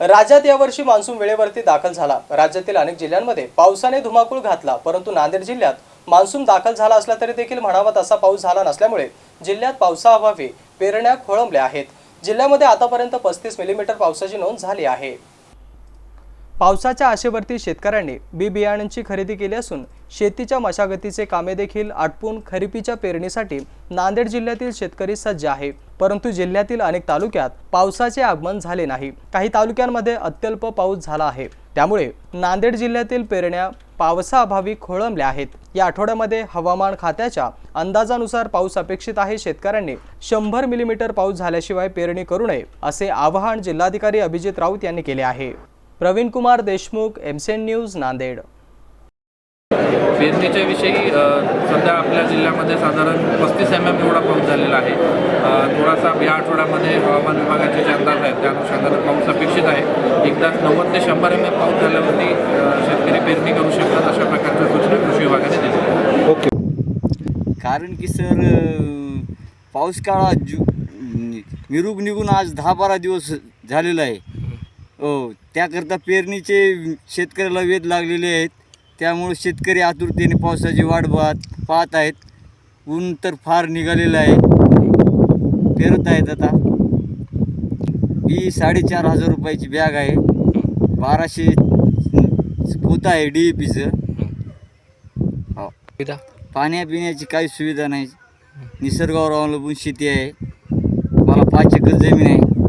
राज्यात यावर्षी मान्सून वेळेवरती दाखल झाला. राज्यातील अनेक जिल्ह्यांमध्ये पावसाने धुमाकूळ घातला परंतु नांदेड जिल्ह्यात मान्सून दाखल झाला असला तरी देखील म्हणावा तसा पाऊस झाला नसल्यामुळे जिल्ह्यात पावसाअभावी पेरण्या खोळंबल्या आहेत. जिल्ह्यामध्ये आतापर्यंत पस्तीस मिलीमीटर पावसाची नोंद झाली आहे. पावसाच्या आशेवरती शेतकऱ्यांनी बी बियाण्यांची खरेदी केली असून शेतीच्या मशागतीचे कामे देखील आटपून खरीपीच्या पेरणीसाठी नांदेड जिल्ह्यातील शेतकरी सज्ज आहे. परंतु जिल्ह्यातील अनेक तालुक्यात पावसाचे आगमन झाले नाही. काही तालुक्यांमध्ये अत्यल्प पाऊस झाला आहे. त्यामुळे नांदेड जिल्ह्यातील पेरण्या पावसाअभावी खोळंबल्या आहेत. या आठवड्यामध्ये हवामान खात्याच्या अंदाजानुसार पाऊस अपेक्षित आहे. शेतकऱ्यांनी शंभर मिलीमीटर पाऊस झाल्याशिवाय पेरणी करू नये असे आवाहन जिल्हाधिकारी अभिजित राऊत यांनी केले आहे. प्रवीण कुमार देशमुख एमसेन न्यूज नांदेड. पेरणीच्या विषयी सध्या आपल्या जिल्ह्यामध्ये साधारण पस्तीस एम एम एवढा पाऊस झालेला आहे. थोडासा या आठवड्यामध्ये हवामान विभागाचे जे अंदाज आहेत त्या अनुषंगाने पाऊस अपेक्षित आहे. एकदा नव्वद ते शंभर एम एम पाऊस झाल्यावरती शेतकरी पेरणी करू शकतात अशा प्रकारच्या सूचना कृषी विभागाने दिल्या आहेत. कारण की सर पाऊस काळा जु मिरूग निघून आज दहा बारा दिवस झालेला आहे. हो त्याकरता पेरणीचे शेतकऱ्याला वेध लागलेले आहेत. त्यामुळे शेतकरी आतुरतेने पावसाची वाट पाहत पाहत आहेत. ऊन तर फार निघालेलं आहे. पेरत आहेत आता. ही साडेचार हजार रुपयाची बॅग आहे. बाराशे पोतं आहे डी ए पीचं. हो. पाण्या पिण्याची काही सुविधा नाही. निसर्गावर अवलंबून शेती आहे. मला पाच एकर जमीन आहे.